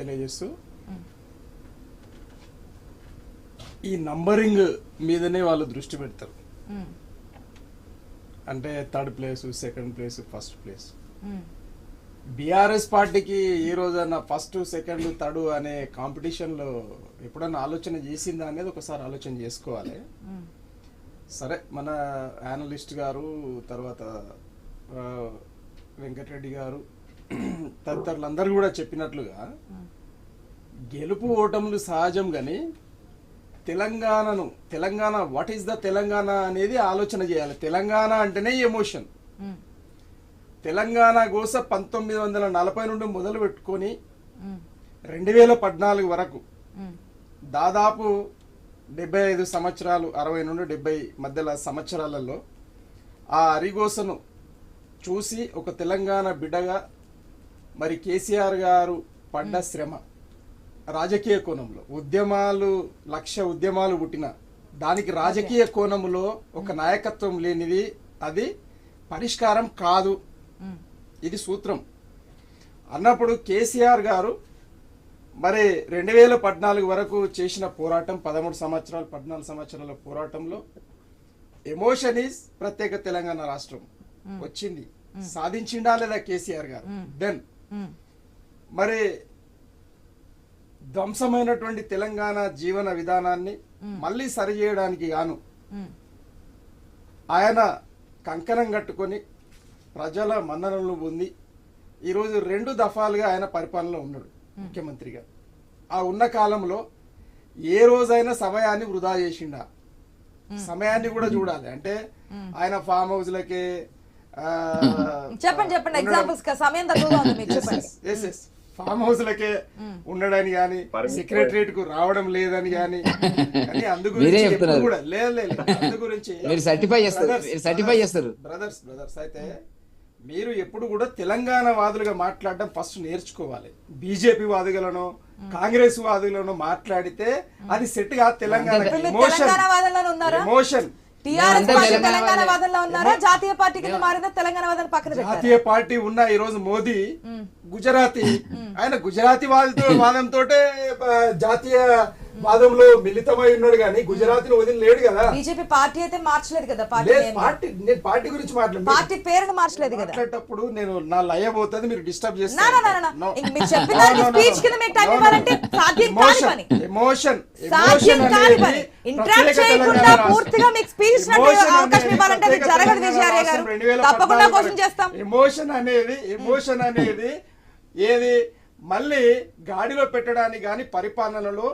తెలియజేస్తూ ఈ నంబరింగ్ మీదనే వాళ్ళు దృష్టి పెడతారు. అంటే third place second place first place. BRS BRS పార్టీకి ఈ రోజన్న ఫస్ట్ సెకండ్ థర్డ్ అనే కాంపిటీషన్లో ఎప్పుడన్నా ఆలోచన చేసిందా అనేది ఒకసారి ఆలోచన చేసుకోవాలి. సరే మన యానలిస్ట్ గారు తర్వాత వెంకటరెడ్డి గారు తదితరులందరూ కూడా చెప్పినట్లుగా. గెలుపు ఓటములు సహజం కానీ తెలంగాణను Telangana what is the Telangana అనేది ఆలోచన చేయాలి. తెలంగాణ అంటేనే ఎమోషన్ తెలంగాణ గోస పంతొమ్మిది వందల నలభై నుండి మొదలు పెట్టుకొని రెండు వేల పద్నాలుగు వరకు దాదాపు డెబ్బై ఐదు సంవత్సరాలు అరవై నుండి డెబ్బై మధ్యల సంవత్సరాలలో ఆ అరిగోసను చూసి ఒక తెలంగాణ బిడ్డగా మరి కేసీఆర్ గారు పడ్డ శ్రమ రాజకీయ కోణంలో ఉద్యమాలు లక్ష ఉద్యమాలు పుట్టిన దానికి రాజకీయ కోణంలో ఒక నాయకత్వం లేనిది అది పరిష్కారం కాదు. ఇది సూత్రం. అన్నప్పుడు కేసీఆర్ గారు మరి రెండు వేల పద్నాలుగు వరకు చేసిన పోరాటం పదమూడు సంవత్సరాలు పద్నాలుగు సంవత్సరాల పోరాటంలో ఎమోషన్ ఈజ్ ప్రత్యేక తెలంగాణ రాష్ట్రం వచ్చింది. సాధించిండా లేదా కేసీఆర్ గారు? దెన్ మరి ధ్వంసమైనటువంటి తెలంగాణ జీవన విధానాన్ని మళ్ళీ సరిచేయడానికి గాను ఆయన కంకణం కట్టుకొని ప్రజల మన్ననలు పొంది ఈరోజు రెండు దఫాలుగా ఆయన పరిపాలనలో ఉన్నాడు ముఖ్యమంత్రిగా ఆ ఉన్న కాలంలో ఏ రోజైనా సమయాన్ని వృధా చేసిండా. సమయాన్ని కూడా చూడాలి. అంటే ఆయన ఫామ్ హౌస్లకే చెప్పండి చెప్పండి. ఉండడం- ఎగ్జాంపుల్స్ సమయం తక్కువగా ఉంది మీకు చెప్పండి. ఎస్ ఎస్ ఫామ్ హౌస్లకే ఉండడని గాని సెక్రటరియట్కు రావడం లేదని గాని కానీ అందు గురించి. కూడా లేదు లేదు అందు గురించి మీరు certify చేస్తారు. certify చేస్తారు. బ్రదర్స్ బ్రదర్స్ అయితే మీరు ఎప్పుడు కూడా తెలంగాణ వాదులుగా మాట్లాడడం ఫస్ట్ నేర్చుకోవాలి. బీజేపీ వాదులను కాంగ్రెస్ వాదులను మాట్లాడితే అది సెట్గా తెలంగాణ ఉన్నారా? ఎమోషన్ జాతీయ పార్టీ ఉన్న ఈ రోజు మోదీ గుజరాతీ. ఆయన గుజరాతీ వాదితో వాదంతో జాతీయ వాదంలో మిళితమై ఉన్నాడు కానీ గుజరాతీని వదిలి లేడు కదా. బీజేపీ పార్టీ అయితే మార్చలేదు కదా పార్టీ. పార్టీ నేను పార్టీ గురించి మాట్లాడు పార్టీ పేరును మార్చలేదు కదా. మాట్లాడేటప్పుడు నేను నా లయ పోతుంది మీరు డిస్టర్బ్ నా, నా, నా, నా, నా. పని. ఎమోషన్ సాధ్యం కాని పని. ఇంటరాక్ట్ చేయకుండా పూర్తిగా మీకు స్పీచ్ అవకాశం ఇవ్వాలంటే అది జరగదు విజయార్య గారు. తప్పకుండా క్వశ్చన్ చేస్తాం. ఎమోషన్ అనేది ఎమోషన్ అనేది ఏది? మళ్ళీ గాడిలో పెట్టడానికి గాని పరిపాలనలో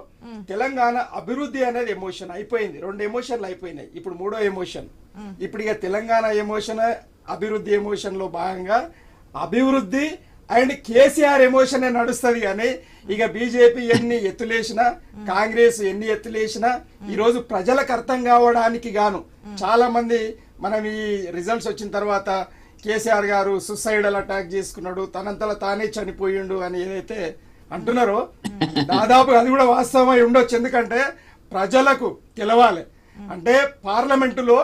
తెలంగాణ అభివృద్ధి అనేది ఎమోషన్ అయిపోయింది. రెండు ఎమోషన్లు అయిపోయినాయి. ఇప్పుడు మూడో ఎమోషన్ ఇప్పుడు ఇక తెలంగాణ ఎమోషన్ అభివృద్ధి ఎమోషన్లో భాగంగా అభివృద్ధి అండ్ కేసీఆర్ ఎమోషన్ నడుస్తుంది కానీ ఇక బీజేపీ ఎన్ని ఎత్తులేసినా కాంగ్రెస్ ఎన్ని ఎత్తులేసినా ఈ రోజు ప్రజలకు అర్థం కావడానికి గాను చాలా మంది మనం ఈ రిజల్ట్స్ వచ్చిన తర్వాత కేసీఆర్ గారు సుసైడల్ అటాక్ చేసుకున్నాడు. తనంతలా తానే చనిపోయిండు అని ఏదైతే అంటున్నారో దాదాపు అది కూడా వాస్తవమై ఉండొచ్చు. ఎందుకంటే ప్రజలకు తెలవాలి. అంటే పార్లమెంటులో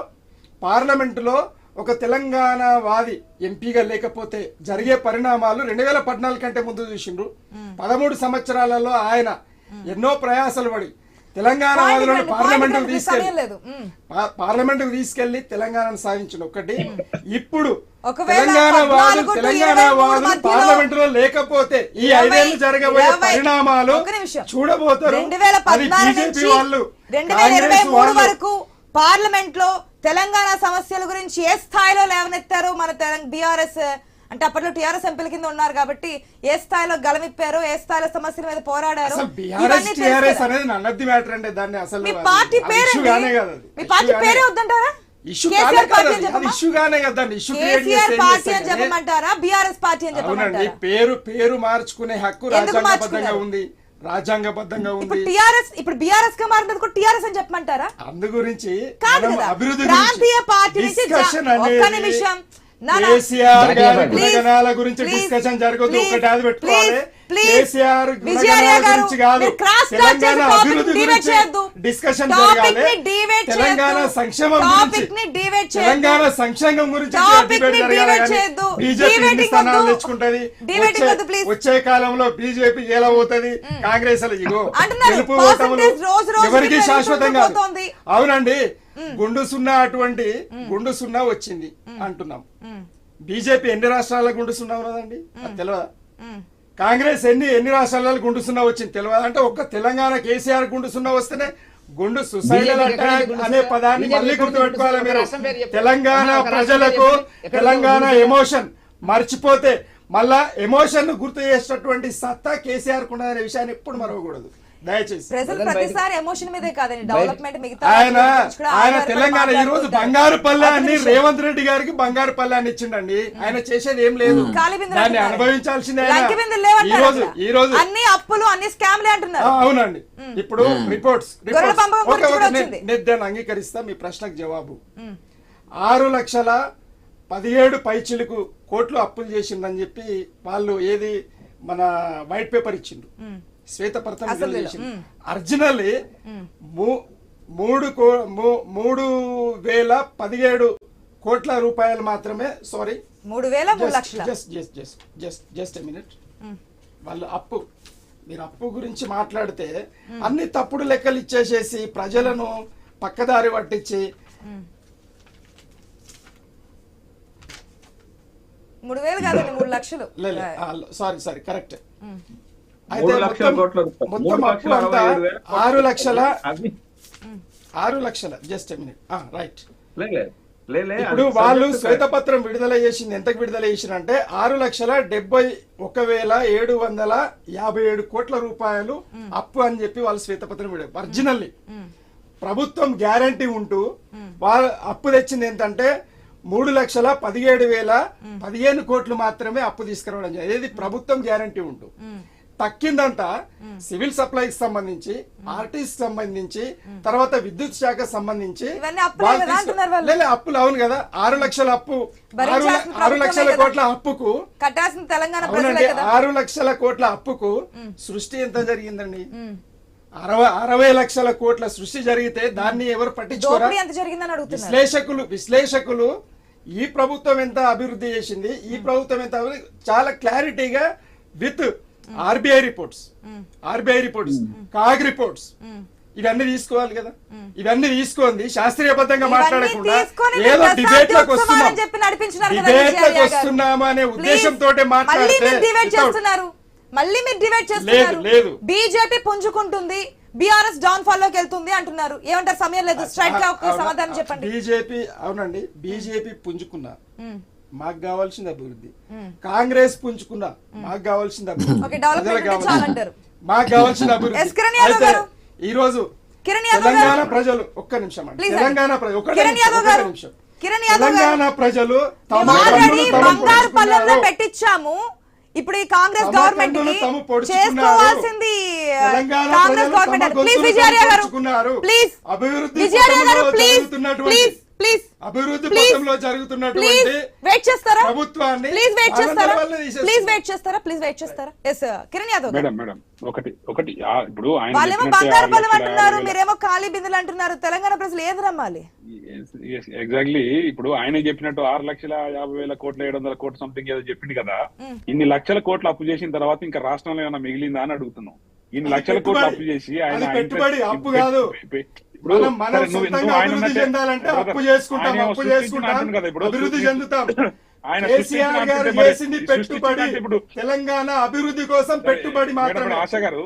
పార్లమెంటులో ఒక తెలంగాణ వాది ఎంపీగా లేకపోతే జరిగే పరిణామాలు రెండు వేల పద్నాలుగు కంటే ముందు చూసిండ్రు. పదమూడు సంవత్సరాలలో ఆయన ఎన్నో ప్రయాసలు పడి తెలంగాణ పార్లమెంట్. మ్మ్. పార్లమెంట్ తీసుకెళ్ళి తెలంగాణను సాధించిన ఒకటి ఇప్పుడు తెలంగాణ to తెలంగాణ మధ్యలో పార్లమెంట్లో లేకపోతే ఈ ఐదేళ్ళు జరగబోయే పరిణామాలు. చూడబోతారు బీజేపీ వాళ్ళు వరకు పార్లమెంట్లో తెలంగాణ సమస్యల గురించి ఏ స్థాయిలో లేవనెత్తారో మన బీఆర్ఎస్ అంటే అప్పట్లో టీఆర్ఎస్ ఎంపీల కింద ఉన్నారు కాబట్టి ఏ స్థాయిలో గలమిప్పారో ఏ స్థాయిలో సమస్యల మీద పోరాడారో మీ పార్టీ పేరు. మీ పార్టీ. పేరే వద్దంటారా? పేరు పేరు మార్చుకునే హక్కు రాజ్యాంగబద్ధంగా? ఉంది. రాజ్యాంగబద్ధంగా ఉంది. టిఆర్ఎస్ ఇప్పుడు బీఆర్ఎస్గా మారినది కూడా టిఆర్ఎస్ అని చెప్పమంటారా? అందు గురించి అభివృద్ధి ప్రాంతీయ పార్టీ నిమిషం. కేసీఆర్ జాతీయ గారి పార్టీ. గుణగణాల గురించి డిస్కషన్ జరగదు please, ఒకటి అది పెట్టుకోవాలి. కేసీఆర్ గుణగణాల గురించి కాదు తెలంగాణ అభివృద్ధి గురించి. డిస్కషన్ జరగాలి తెలంగాణ. సంక్షేమం టాపిక్ గురించి ని డివేట్ చేయొద్దు. తెలంగాణ సంక్షేమం గురించి డిబేట్ జరగాలి. బీజేపీ ఎన్ని స్థానాలు. తెచ్చుకుంటది వచ్చే- వద్దు, ప్లీజ్. వచ్చే కాలంలో బీజేపీ ఎలా పోతుంది కాంగ్రెస్ ఇగో గెలుపు ఓటములు రోజు రోజుకి ఎవరికి పెరుగుతూ శాశ్వతం కాదు పోతోంది. అవునండి గుండు సున్నా అటువంటి గుండు సున్నా వచ్చింది అంటున్నాం. బీజేపీ ఎన్ని రాష్ట్రాల గుండు సున్నా ఉన్నదండి? తెలియదా. కాంగ్రెస్ ఎన్ని ఎన్ని రాష్ట్రాలలో గుండు సున్నా వచ్చింది తెలియదు అంటే ఒక్క తెలంగాణ కేసీఆర్ గుండు సున్నా వస్తేనే గుండు సుసైడల్ అటాక్ అనే? పదాన్ని మళ్ళీ గుర్తుపెట్టుకోవాలి మీరు. తెలంగాణ ప్రజలకు తెలంగాణ? ఎమోషన్ మర్చిపోతే మళ్ళా ఎమోషన్ గుర్తు చేసేటటువంటి సత్తా కేసీఆర్ ఉన్నదనే విషయాన్ని ఎప్పుడు మరవకూడదు. దయచేసి. ప్రజలు ప్రజలు ప్రతిసారి ఎమోషన్ మీదే కాదండి. డెవలప్మెంట్ మిగతా ఆయన తెలంగాణ ఈ రోజు. బంగారు పల్లాన్ని. రేవంత్ రెడ్డి గారికి బంగారు పల్లాన్ని ఇచ్చిండండి. ఆయన చేసేది ఏం లేదు. దాన్ని. అనుభవించాల్సిందే ఈ రోజు అసలు. ఈ రోజు అన్ని అప్పులు అన్ని స్కామ్లే అంటున్నారు. అవునండి. ఇప్పుడు రిపోర్ట్స్. నేను దాన్ని అంగీకరిస్తా మీ ప్రశ్నకు జవాబు. ఆరు లక్షల పదిహేడు పైచిలకు కోట్లు అప్పులు చేసిందని చెప్పి వాళ్ళు ఏది మన వైట్ పేపర్ ఇచ్చిండ్రు. ఉమ్. మూ- మూడు మూడు వేల పదిహేడు కోట్ల రూపాయలు మాత్రమే సారీ మూడు వేల మూడు లక్షల. Just just just just just minute వాళ్ళు అప్పు మీరు అప్పు గురించి మాట్లాడితే అన్ని తప్పుడు లెక్కలు ఇచ్చేసేసి ప్రజలను పక్కదారి పట్టించి. మూడు వేలు కాదండి మూడు లక్షలు. Sorry sorry correct. అయితే మొత్తం- అప్పు అంతా ఆరు లక్షల ఆరు లక్షల. జస్ట్ మినిట్ రైట్ ఇప్పుడు వాళ్ళు శ్వేతపత్రం విడుదల చేసింది. ఎంతకు విడుదల చేసినంటే ఆరు లక్షల డెబ్బై ఒక వేల ఏడు వందల యాభై ఏడు కోట్ల రూపాయలు అప్పు అని చెప్పి వాళ్ళు శ్వేతపత్రం విడ ఒరిజినల్లీ. ప్రభుత్వం గ్యారంటీ ఉంటూ వాళ్ళ అప్పు తెచ్చింది ఏంటంటే మూడు లక్షల పదిహేడు వేల పదిహేను కోట్లు మాత్రమే అప్పు తీసుకురావడం జరిగింది. ఇది ప్రభుత్వం గ్యారంటీ ఉంటూ. ఉమ్. తక్కిందంతా సివిల్ సప్లైకి సంబంధించి ఆర్టీసీ సంబంధించి తర్వాత విద్యుత్ శాఖ సంబంధించి అప్పులే అవును కదా. ఆరు లక్షల అప్పు ఆరు లక్షల. కోట్ల అప్పుకు కట్టాల్సిన తెలంగాణ ఆరు లక్షల కోట్ల అప్పుకు సృష్టి ఎంత జరిగిందండి. అరవై అరవై లక్షల కోట్ల సృష్టి జరిగితే దాన్ని ఎవరు పట్టించుకోరా? విశ్లేషకులు విశ్లేషకులు ఈ ప్రభుత్వం ఎంత అభివృద్ధి చేసింది ఈ ప్రభుత్వం ఎంత చాలా క్లారిటీగా with RBI reports RBI reports CAG reports. ఇవన్నీ తీసుకోవాలి కదా. ఇవన్నీ తీసుకుంది శాస్త్రీయబద్ధంగా మాట్లాడకుండా ఏదో డిబేట్లకు వస్తున్నాం. డిబేట్లకు. వస్తున్నాము అనే ఉద్దేశంతో మళ్ళీ మీరు without- చేస్తున్నారు. మళ్ళీ మీరు డిబేట్ చేస్తున్నారు. లేదు. బీజేపీ పుంజుకుంటుంది. బీఆర్ఎస్ డౌన్ ఫాల్లోకి వెళ్తుంది అంటున్నారు. ఏమంటారు? సమయం లేదు. స్ట్రైట్గా సమాధానం చెప్పండి. బీజేపీ అవునండి. బీజేపీ పుంజుకున్నా ఉమ్. మాకు కావాల్సింది అభివృద్ధి. కాంగ్రెస్ పుంజుకున్నా మాకు కావాల్సింది అభివృద్ధి కావాల్సింది. మాకు కావాల్సిన అభివృద్ధి. ఈ రోజు తెలంగాణ. ప్రజలు ఒక్క నిమిషం అండి తెలంగాణ. ప్రజలు ఒక్క నిమిషం. తెలంగాణ ప్రజలు. పెట్టించాము ఇప్పుడు ఈ కాంగ్రెస్ గవర్నమెంట్. చేసుకోవాల్సింది కాంగ్రెస్ గవర్నమెంట్ ప్లీజ్ విజయార్య గారు. ప్లీజ్ అభివృద్ధి విజయార్య గారు ప్లీజ్ జరుగుతున్నటువంటి- ప్లీజ్. అభివృద్ధి పథంలో జరుగుతున్నటువంటి వెయిట్ చేస్తారా? ప్రభుత్వాన్ని ప్లీజ్ వెయిట్ చేస్తారా. ప్లీజ్ వెయిట్ చేస్తారా? ప్లీజ్ వెయిట్ చేస్తారా? Yes Kiran Yadav madam madam. ఒకటి ఒకటి. ఆ, ఇప్పుడు ఆయన వాళ్ళేమో బంగారు లక్షల అంటున్నారు మీరేమో ఖాళీ బిందెలు అంటున్నారు. తెలంగాణ ప్రజలు ఏది నమ్మాలి? ఎగ్జాక్ట్లీ ఇప్పుడు ఆయన చెప్పినట్టు ఆరు లక్షల యాభై వేల కోట్ల ఏడు వందల కోట్ల సంథింగ్ ఏదో చెప్పింది కదా. ఇన్ని లక్షల కోట్లు అప్పు చేసిన తర్వాత ఇంకా రాష్ట్రంలో ఏమైనా మిగిలిందా అని అడుగుతున్నాం. ఇన్ని లక్షల కోట్లు. అప్పు చేసి ఆయన పెట్టుబడి, అప్పు కాదు. ఇప్పుడు మనం సొంతంగా అభివృద్ధి చెందాలంటే అప్పు చేసుకుంటాం అప్పు చేసుకుంటాం అభివృద్ధి చెందుతాం. ఆయన కేసీఆర్ గారు చేసింది పెట్టుబడి తెలంగాణ అభివృద్ధి కోసం పెట్టుబడి మాత్రమే ఆశ గారు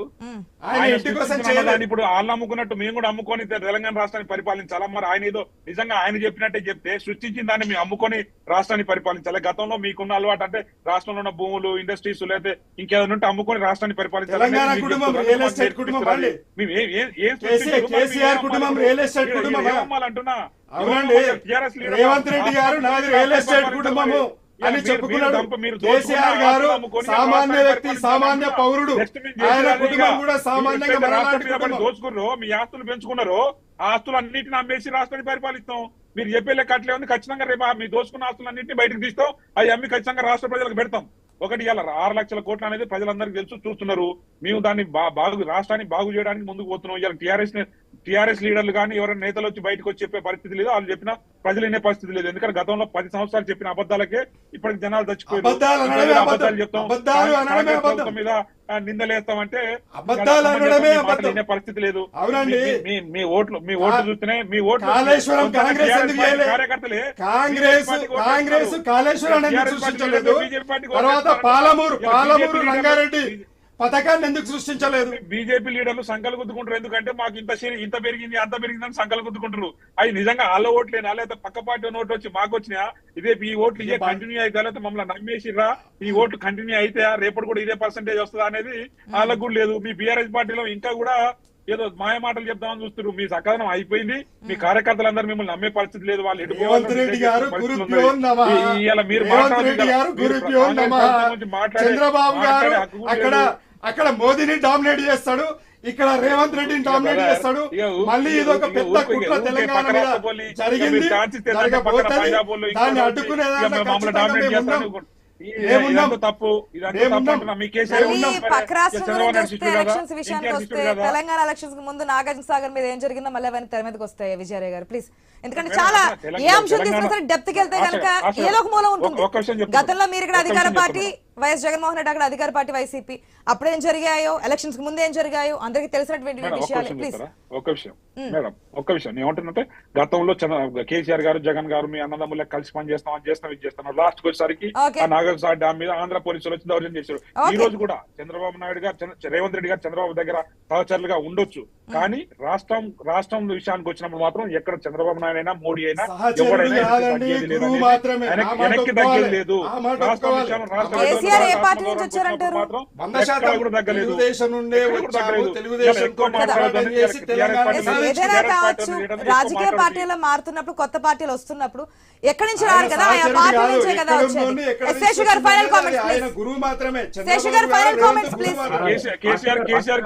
ఆయన ఇంటి కోసం ఇప్పుడు వాళ్ళు అమ్ముకున్నట్టు మేము కూడా అమ్ముకొని తెలంగాణ రాష్ట్రాన్ని పరిపాలించాలా మరి ఆయన ఏదో నిజంగా ఆయన చెప్పినట్టే చెప్తే సృష్టించిన దాన్ని మేము అమ్ముకొని రాష్ట్రాన్ని పరిపాలించాలి గతంలో మీకున్న అలవాటు అంటే రాష్ట్రంలో ఉన్న భూములు ఇండస్ట్రీస్ లేకపోతే ఇంకేదైనా ఉంటే అమ్ముకొని రాష్ట్రాన్ని పరిపాలించాలి తెలంగాణ కుటుంబం. రియల్ ఎస్టేట్ కుటుంబం. మేము ఏం- కుటుంబం అమ్మాలి? రియల్ ఎస్టేట్ ఏం కుటుంబమా? అవునండి రేవంత్ రెడ్డి గారు నాది రియల్ ఎస్టేట్ కుటుంబము అని చెప్పుకున్నాడు. కేసీఆర్ గారు సామాన్య వ్యక్తి సామాన్య. పౌరుడు. ఆయన కుటుంబం. కూడా సామాన్యంగా దోచుకుర్రు మీ ఆస్తులు పెంచుకున్నారు ఆ ఆస్తులు అన్నింటిని అమ్మేసి రాష్ట్రాన్ని పరిపాలిస్తాం. మీరు చెప్పే లెక్క అట్లే ఉంది. ఖచ్చితంగా రేపు మీ దోచుకున్న ఆస్తులు అన్నింటినీ బయటకు తీస్తాం. అవి అమ్మి ఖచ్చితంగా రాష్ట్ర ప్రజలకు పెడతాం. ఒకటి ఇలా ఆరు లక్షల కోట్లు అనేది ప్రజలందరికీ తెలుసు చూస్తున్నారు. మేము దాన్ని బాగు రాష్ట్రాన్ని బాగు చేయడానికి ముందుకు పోతున్నాం. ఇలా టీఆర్ఎస్ టీఆర్ఎస్ లీడర్లు కానీ ఎవరైనా నేతలు వచ్చి బయటకు వచ్చి చెప్పే పరిస్థితి లేదు. వాళ్ళు చెప్పిన ప్రజలు వినే పరిస్థితి లేదు. ఎందుకంటే గతంలో పది సంవత్సరాలు చెప్పిన అబద్ధాలకే ఇప్పటికి జనాలు చచ్చిపోయారు. అబద్ధాలు చెప్తాం. మీద నిందలేస్తామంటే అబద్ధాలు అనడమే అబద్ధం. పరిస్థితి లేదు అవునండి. మీ- ఓట్లు మీ ఓట్లు కా- చూస్తేనే మీ ఓట్లు కాళేశ్వరం కాంగ్రెస్? కార్యకర్తలే కాంగ్రెస్ కాంగ్రెస్. కాళేశ్వరం సృష్టించలేదు తర్వాత. పాలమూరు పాలమూరు రంగారెడ్డి పథకాన్ని ఎందుకు సృష్టించలేదు? బీజేపీ లీడర్లు సంకలు గుద్దుకుంటారు. ఎందుకంటే మాకు ఇంత ఇంత పెరిగింది అంత పెరిగిందని సంకలు గుద్దుకుంటారు. అవి నిజంగా వాళ్ళ ఓట్లేనా? లేకపోతే పక్క పార్టీ ఓట్లు వచ్చి మాకు వచ్చినా? ఇదే ఈ ఓట్లు ఇదే కంటిన్యూ అయితే లేకపోతే మమ్మల్ని నమ్మేసిర్రా? ఈ ఓట్లు కంటిన్యూ అయితే రేపటి కూడా ఇదే పర్సంటేజ్ వస్తుందా అనేది వాళ్ళకు కూడా లేదు. మీ బీఆర్ఎస్ పార్టీలో ఇంకా కూడా ఏదో మాయ మాటలు చెప్దామని చూస్తారు మీ సకాలం అయిపోయింది. మీ కార్యకర్తలందరూ మిమ్మల్ని నమ్మే పరిస్థితి లేదు. వాళ్ళు ఇవాళ మీరు చంద్రబాబు గారు అక్కడ. అక్కడ మోదీని డామినేట్ చేస్తాడు ఇక్కడ రేవంత్ రెడ్డిని డామినేట్ చేస్తాడు. మళ్ళీ ఇది ఒక పెద్ద కుట్ర తెలంగాణ మీద జరిగింది. జరగబోతుంది దాన్ని అడ్డుకునే దాంట్లో తప్పు? తెలంగాణ ఎలక్షన్స్ ముందు నాగార్జున సాగర్ మీద ఏం జరిగిందో మళ్ళీ అవన్నీ తెర మీదకి వస్తాయి విజయరాయ్ గారు. ప్లీజ్. ఎందుకంటే చాలా ఏ అంశం తీసుకున్నా డెప్త్కి వెళ్తే కనుక ఏదో ఒక మూల ఉంటుంది. గతంలో మీరు ఇక్కడ అధికార పార్టీ. వైఎస్ జగన్మోహన్ రెడ్డి అక్కడ అధికార పార్టీ వైసీపీ. అప్పుడు ఏం జరిగాయో ఎలక్షన్స్కి ముందు ఏం జరిగాయో అందరికీ తెలిసినటువంటి విషయాలు విషయం ప్లీజ్. ఒక్క విషయం మేడం ఒక్క విషయం నేను ఏమంటున్నంటే గతంలో కేసీఆర్ గారు జగన్ గారు మీ అన్నదమ్ములకు కలిసి పని చేస్తాం అది చేస్తాం ఇది చేస్తాం. లాస్ట్ వచ్చేసరికి నాగర్ డ్యామ్ మీద ఆంధ్ర పోలీసులు వచ్చి దౌర్జన్యం చేశారు. ఈ రోజు కూడా చంద్రబాబు నాయుడు గారు రేవంత్ రెడ్డి గారు చంద్రబాబు దగ్గర సహచరులుగా ఉండొచ్చు. కానీ రాష్ట్రం రాష్ట్రం విషయానికి వచ్చినప్పుడు మాత్రం ఎక్కడ చంద్రబాబు నాయుడు అయినా మోడీ అయినా ఎవరైనా వెనక్కి కాదండి, తగ్గేది లేదు. రాష్ట్రం. విషయంలో రాష్ట్ర? మాత్రం కూడా తగ్గలేదు. ఎక్కువ రాజకీయ పార్టీలు మారుతున్నప్పుడు కొత్త పార్టీలు వస్తున్నప్పుడు ఎక్కడి నుంచి ఆయన రారు కదా? ఆయా పార్టీ నుంచే కదా వచ్చేది. గారు ఫైనల్ కామెంట్స్ ప్లీజ్ శేషు గారు. కేసీఆర్ కేసీఆర్ కేసీఆర్ కూడా